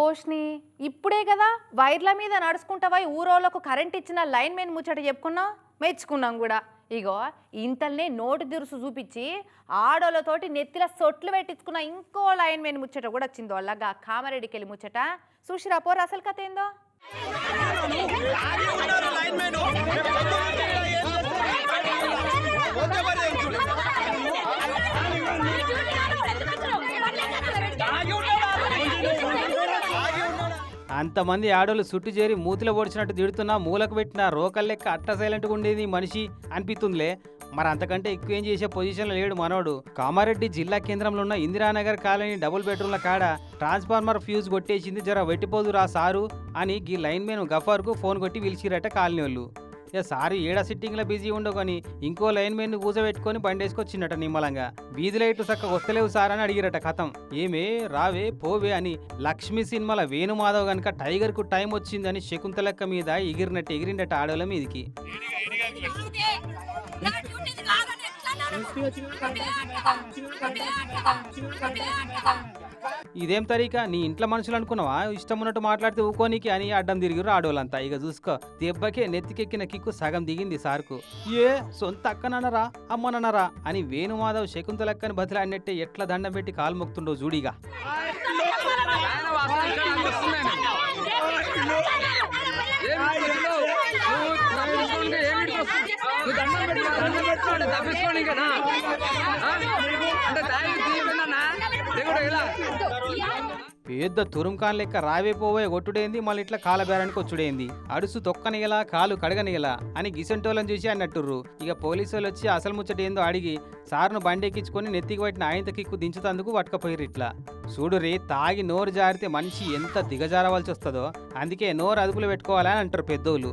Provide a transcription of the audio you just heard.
ఓష్ని ఇప్పుడే కదా వైర్ల మీద నడుచుకుంటావా ఊరోళ్ళకు కరెంట్ ఇచ్చిన లైన్ మెయిన్ ముచ్చట చెప్పుకున్నాం? మెచ్చుకున్నాం కూడా. ఇగో ఇంతల్నే నోటు దిరుసు చూపించి ఆడోళ్ళతోటి నెత్తిల సొట్లు పెట్టించుకున్న ఇంకో లైన్ మెయిన్ ముచ్చట కూడా వచ్చిందో అలాగా కామారెడ్డికి వెళ్ళి ముచ్చట. చూసిరా పోరు అసలు కథ ఏందో? అంతమంది ఆడోళ్ళు చుట్టు చేరి మూతిలో పొడిచినట్టు తిడుతున్నా మూలకు పెట్టిన రోకల్ లెక్క అట్ట సైలెంట్గా ఉండేది మనిషి అనిపిస్తుందిలే. మరి అంతకంటే ఎక్కువ ఏం చేసే పొజిషన్లో లేడు మనోడు. కామారెడ్డి జిల్లా కేంద్రంలో ఉన్న ఇందిరానగర్ కాలనీ డబుల్ బెడ్రూమ్ల కాడ ట్రాన్స్ఫార్మర్ ఫ్యూజ్ కొట్టేసింది జర వెట్టిపోదు రా సారు అని గీ లైన్ మెన్ గఫర్కు ఫోన్ కొట్టి పిలిచిరట కాలనీ వాళ్ళు ఇక సారి ఏడా సిట్టింగ్లో బిజీ ఉండవు కానీ ఇంకో లైన్ మెన్ కూజబెట్టుకొని బండేసుకొచ్చిండట నిమ్మలంగా. వీధి లైట్లు చక్క వస్తలేవు సార్ అని అడిగిరట కథం. ఏమే? రావే? పోవే అని. లక్ష్మి సినిమాల వేణుమాధవ్ గనక టైగర్కు టైం వచ్చిందని శకుంతలక్క మీద ఎగిరినట్టు ఎగిరిండట ఆడోళ్ళ మీదికి. ఇదేం తరీకా? నీ ఇంట్లో మనుషులు అనుకున్నావా? ఇష్టం ఉన్నట్టు మాట్లాడితే ఊకోనికి అని అడ్డం తిరిగి ఆడోళ్ళంతా. ఇక చూసుకో దెబ్బకే నెత్తికెక్కిన కిక్కు సగం దిగింది సార్కు. ఏ? సొంత అక్కననరా అమ్మననరా అని వేణుమాధవ్ శకుంతలక్కని బదిలాడినట్టే ఎట్లా దండం పెట్టి కాలు మొక్తుండో జూడిగా అంటే పెద్ద తురుంకాన్ లెక్క రావేపోవే ఒట్టుడేంది కొట్టుడేంది మళ్ళీ ఇట్లా కాలబేరానికి వచ్చుడేంది? అడుసు తొక్కనియలా కాలు కడగనిగలా అని గిసంటోళ్ళని చూసి అన్నట్టుర్రు. ఇక పోలీసు వాళ్ళు వచ్చి అసలు ముచ్చట ఏందో అడిగి సార్ను బండెక్కించుకొని నెత్తికి పట్టిన ఆయంత కిక్కు దించుతందుకు పట్టుకపోయారు ఇట్లా. చూడురి తాగి నోరు జారితే మనిషి ఎంత దిగజారవలసి వస్తుందో అందుకే నోరు అదుపులో పెట్టుకోవాలని అంటారు పెద్దోళ్ళు.